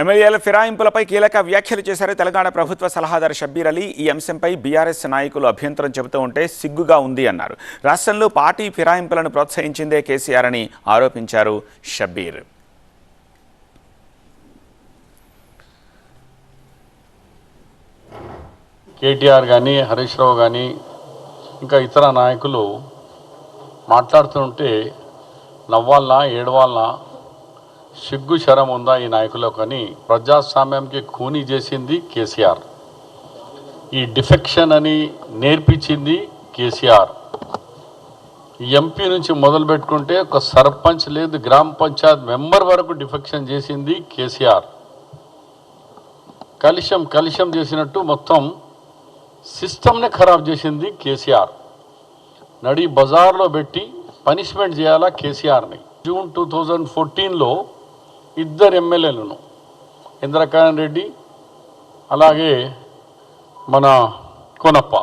ఎమ్మెల్యేల ఫిరాయింపులపై కీలక వ్యాఖ్యలు చేశారు తెలంగాణ ప్రభుత్వ సలహాదారు షబ్బీర్ అలీ. ఈ అంశంపై బీఆర్ఎస్ నాయకులు అభ్యంతరం చెబుతూ ఉంటే సిగ్గుగా ఉంది అన్నారు. రాష్ట్రంలో పార్టీ ఫిరాయింపులను ప్రోత్సహించిందే కేసీఆర్ అని ఆరోపించారు షబ్బీర్. కేటీఆర్ కానీ హరీష్ రావు కానీ ఇంకా ఇతర నాయకులు మాట్లాడుతుంటే నవ్వాలనా ఏడవాలనా సిగ్గు శరం ఉందా ఈ నాయకులకు కానీ ప్రజాస్వామ్యంకి ఖూనీ చేసింది కేసీఆర్. ఈ డిఫెక్షన్ అని నేర్పించింది కేసీఆర్. ఎంపీ నుంచి మొదలు పెట్టుకుంటే ఒక సర్పంచ్ లేదు గ్రామ పంచాయత్ మెంబర్ వరకు డిఫెక్షన్ చేసింది కేసీఆర్. కలిశం కలిశం చేసినట్టు మొత్తం సిస్టమ్ని ఖరాబ్ చేసింది కేసీఆర్. నడి బజార్లో పెట్టి పనిష్మెంట్ చేయాలా కేసీఆర్ని. జూన్ టూ థౌజండ్ ఫోర్టీన్లో ఇద్దరు ఎమ్మెల్యేలను. ఇంద్రకరణ్ రెడ్డి అలాగే మన కొనప్ప.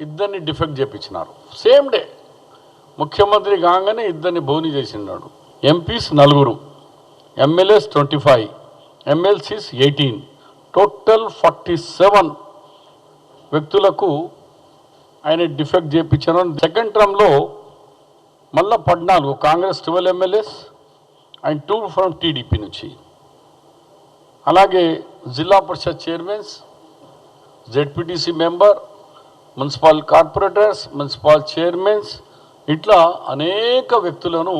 ఇద్దరిని డిఫెక్ట్ చేపించినారు. సేమ్ డే ముఖ్యమంత్రి కాగానే ఇద్దరిని భోని చేసినాడు. ఎంపీస్ నలుగురు MLAs twenty five MLCs eighteen total forty seven వ్యక్తులకు ఆయన డిఫెక్ట్ చేయించారు సెకండ్ టర్మ్లో మళ్ళా పద్నాలుగు Congress twelve MLAs and two from TDP నుంచి. అలాగే Zilla Parishad chairmans ZPTC member municipal corporators municipal chairmans ఇట్లా అనేక వ్యక్తులను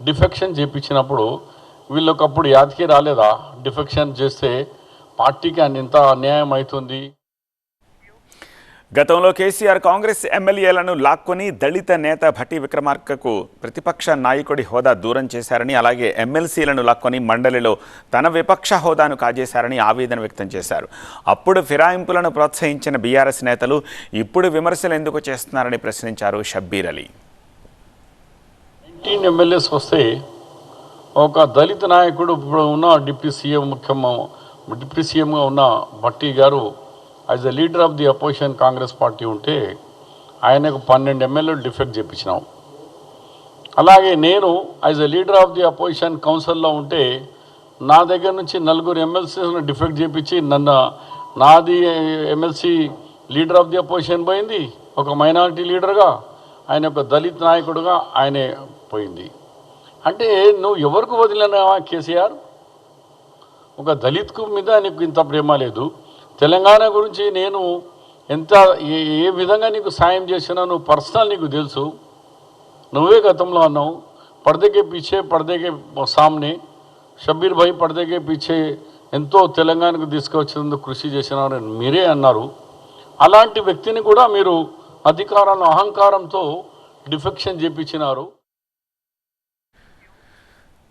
డిఫెక్షన్ చేయించినప్పుడు వీళ్ళొకప్పుడు యాదకి రాలేదా? డిఫెక్షన్ చేస్తే పార్టీకి అంత ఎంత అన్యాయం అవుతుంది? గతంలో కేసీఆర్ కాంగ్రెస్ ఎమ్మెల్యేలను లాక్కొని దళిత నేత భట్టి విక్రమార్కకు ప్రతిపక్ష నాయకుడి హోదా దూరం చేశారని అలాగే ఎమ్మెల్సీలను లాక్కొని మండలిలో తన విపక్ష హోదాను కాజేశారని ఆవేదన వ్యక్తం చేశారు. అప్పుడు ఫిరాయింపులను ప్రోత్సహించిన బీఆర్ఎస్ నేతలు ఇప్పుడు విమర్శలు ఎందుకు చేస్తున్నారని ప్రశ్నించారు షబ్బీర్ అలీ. నైన్టీన్ ఎమ్మెల్యేస్ వస్తే ఒక దళిత నాయకుడు ఇప్పుడు ఉన్న డిప్యూటీ సీఎం ముఖ్యం డిప్యూటీ సీఎంగా ఉన్న Bhatti garu as the leader of the opposition Congress party ఉంటే ఆయనకు పన్నెండు ఎమ్మెల్యేలు డిఫెక్ట్ చేయించినాం అలాగే నేను as a leader of the opposition కౌన్సిల్లో ఉంటే నా దగ్గర నుంచి నలుగురు ఎమ్మెల్సీలను డిఫెక్ట్ చేయించి నన్ను నాది MLC leader of the opposition పోయింది ఒక మైనారిటీ లీడర్గా ఆయన ఒక దళిత్ నాయకుడుగా ఆయనే పోయింది. అంటే నువ్వు ఎవరికి వదిలినావా కేసీఆర్? ఒక దళిత్కు మీద నీకు ఇంత ప్రేమ లేదు. తెలంగాణ గురించి నేను ఎంత ఏ విధంగా నీకు సాయం చేసినా నువ్వు పర్సనల్ నీకు తెలుసు. నువ్వే గతంలో అన్నావు పడదకే పీछे పడదకే సామ్నే షబ్బీర్ భాయ్ పర్దేకే పీछे ఎంతో తెలంగాణకు తీసుకొచ్చేందుకు కృషి చేసినారని మీరే అన్నారు. అలాంటి వ్యక్తిని కూడా మీరు అధికారాన్ని అహంకారంతో డిఫెక్షన్ చేపించినారు.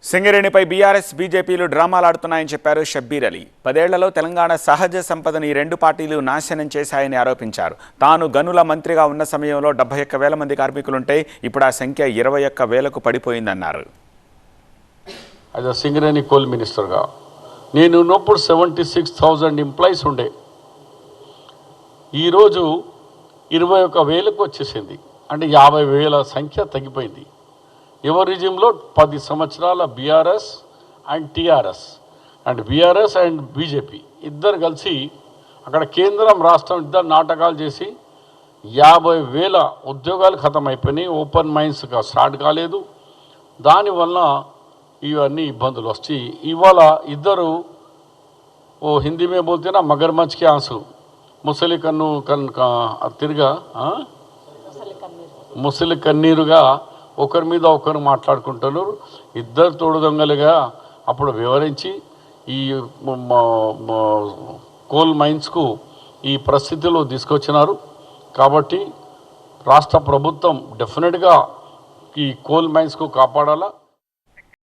సింగరేణిపై బీఆర్ఎస్ బీజేపీలు డ్రామాలాడుతున్నాయని చెప్పారు షబ్బీర్ అలీ. పదేళ్ళలో తెలంగాణ సహజ సంపదని ఈ రెండు పార్టీలు నాశనం చేశాయని ఆరోపించారు. తాను గనుల మంత్రిగా ఉన్న సమయంలో డెబ్బై ఒక్క వేల మంది కార్మికులుంటే ఇప్పుడు ఆ సంఖ్య ఇరవై ఒక్క వేలకు పడిపోయిందన్నారు. యాజ్ అ సింగరేణి కోల్ మినిస్టర్గా నేను ఉన్నప్పుడు సెవెంటీ సిక్స్ థౌజండ్ ఎంప్లాయీస్ ఉండే. ఈరోజు ఇరవై ఒక వేలకు వచ్చేసింది. అంటే యాభై వేల సంఖ్య తగ్గిపోయింది. ఎవరి పది సంవత్సరాల BRS and TRS and BRS and BJP ఇద్దరు కలిసి అక్కడ కేంద్రం రాష్ట్రం ఇద్దరు నాటకాలు చేసి యాభై వేల ఉద్యోగాలు ఖతం అయిపోయినాయి ఓపెన్ మైండ్స్గా స్టార్ట్ కాలేదు. దానివల్ల ఇవన్నీ ఇబ్బందులు వస్తాయి ఇవాళ ఇద్దరు ఓ హిందీ మే బోల్తేనా మగర్ మగర్మచ్ ఆంసు ముసలి కన్ను కన్ తిరిగా ముసలి కన్నీరుగా ఒకరి మీద ఒకరు మాట్లాడుకుంటున్నారు ఇద్దరు తోడు దొంగలుగా అప్పుడు వివరించి ఈ కోల్ మైన్స్కు ఈ పరిస్థితిలో తీసుకొచ్చినారు. కాబట్టి రాష్ట్ర ప్రభుత్వం డెఫినెట్గా ఈ కోల్ మైన్స్కు కాపాడాలా?